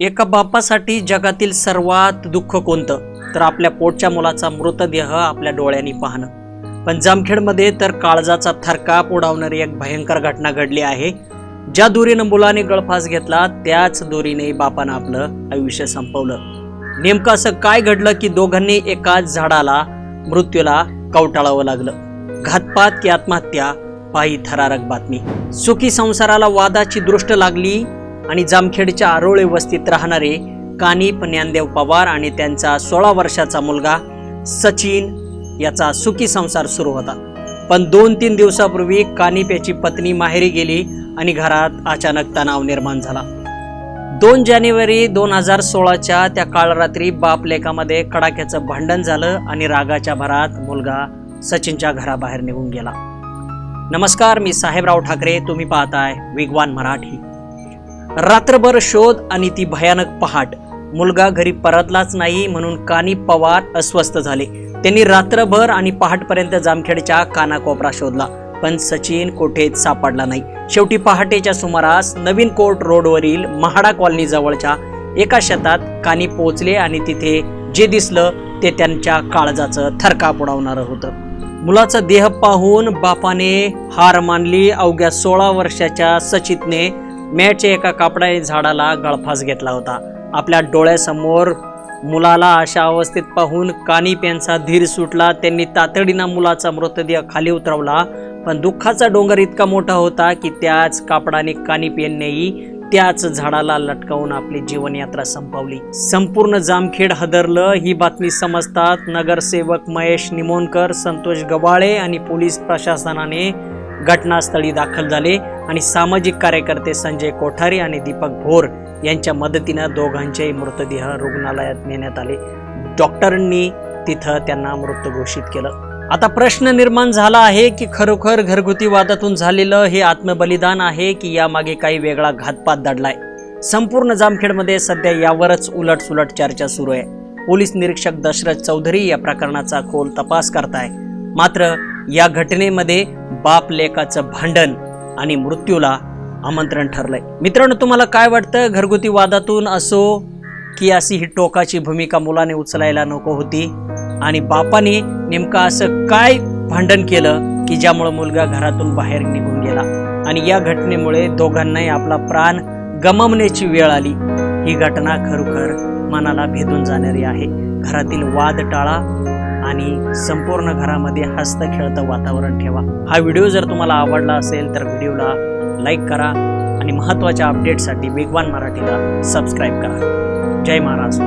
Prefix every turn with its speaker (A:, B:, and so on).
A: एका बापासाठी जगातील सर्वात दुःख कोणतं? तर आपल्या पोटच्या मुलाचा मृतदेह आपल्या डोळ्यांनी पाहणं. पण जामखेडमध्ये तर काळजाचा थरकाप उडावणारी एक भयंकर घटना घडली आहे. ज्या दोरीनं मुलाने गळफास घेतला त्याच दोरीने बापानं आपलं आयुष्य संपवलं. नेमकं असं काय घडलं की दोघांनी एकाच झाडाला मृत्यूला कवटाळावं लागलं? घातपात की आत्महत्या? पायी थरारक बातमी. सुखी संसाराला वादाची दृष्ट लागली आणि जामखेडच्या आरोळे वस्तीत राहणारे कानिप ज्ञानदेव पवार आणि त्यांचा सोळा वर्षाचा मुलगा सचिन याचा सुखी संसार सुरू होता. पण दोन तीन दिवसापूर्वी कानिप याची पत्नी माहेरी गेली आणि घरात अचानक तणाव निर्माण झाला. दोन जानेवारी दोन हजार सोळाच्या त्या काळरात्री बाप लेखामध्ये कडाक्याचं भांडण झालं आणि रागाच्या भरात मुलगा सचिनच्या घराबाहेर निघून गेला. नमस्कार मी साहेबराव ठाकरे तुम्ही पाहताय विगवान मराठी. रात्रभर शोध आणि ती भयानक पहाट. मुलगा घरी परतलाच नाही म्हणून कानी पवार अस्वस्थ झाले. त्यांनी रात्रभर आणि पहाटपर्यंत जामखेडच्या कानाकोपरा शोधला. पण सचिन कोठेच सापडला नाही. शेवटी पहाटेच्या सुमारास नवीन कोर्ट रोडवरील महाडा कॉलनी जवळच्या एका शेतात कानी पोहोचले आणि तिथे जे दिसलं ते त्यांच्या काळजाचं थरकाप उडवणारं होतं. मुलाचा देह पाहून बापाने हार मानली. अवघ्या सोळा वर्षाच्या सचितने मॅचच्या एका कापडाने झाडाला गळफास घेतला होता. आपल्या डोळ्यासमोर मुलाला अशा अवस्थेत पाहून कानिप यांचा धीर सुटला त्यांनी तातडीनं मुलाचा मृतदेह खाली उतरवला. पण दुःखाचा डोंगर इतका मोठा होता की त्याच कापडाने कानिप यांनीही त्याच झाडाला लटकावून आपली जीवनयात्रा संपवली. संपूर्ण जामखेड हदरलं ही बातमी समजतात नगरसेवक महेश निमोनकर संतोष गवाळे आणि पोलीस प्रशासनाने घटनास्थळी दाखल झाले आणि सामाजिक कार्यकर्ते संजय कोठारी आणि दीपक भोर यांच्या मदतीनं दोघांचेही मृतदेह रुग्णालयात नेण्यात आले. डॉक्टरांनी तिथं त्यांना मृत घोषित केलं. आता प्रश्न निर्माण झाला आहे की खरोखर घरगुती वादातून झालेलं हे आत्मबलिदान आहे की यामागे काही वेगळा घातपात दडलाय? संपूर्ण जामखेडमध्ये सध्या यावरच उलट सुलट चर्चा सुरू आहे. पोलीस निरीक्षक दशरथ चौधरी या प्रकरणाचा खोल तपास करताय. मात्र या घटनेमध्ये बाप लेकाचं भांडण आणि मृत्यूला आमंत्रण ठरलंय. मित्रांनो तुम्हाला काय वाटतं? घरगुती वादातून असो की अशी ही टोकाची भूमिका मुलाने उचलायला नको होती आणि बापाने नेमकं असं काय भांडण केलं की ज्यामुळं मुलगा घरातून बाहेर निघून गेला? आणि या घटनेमुळे दोघांनाही आपला प्राण गमावण्याची वेळ आली. ही घटना खरोखर मनाला भेदून जाणारी आहे. घरातील वाद टाळा आणि संपूर्ण घरामध्ये हस्त खेळतं वातावरण ठेवा. हा व्हिडिओ जर तुम्हाला आवडला असेल तर व्हिडिओला लाईक करा आणि महत्त्वाच्या अपडेटसाठी वेगवान मराठीला सबस्क्राईब करा. जय महाराष्ट्र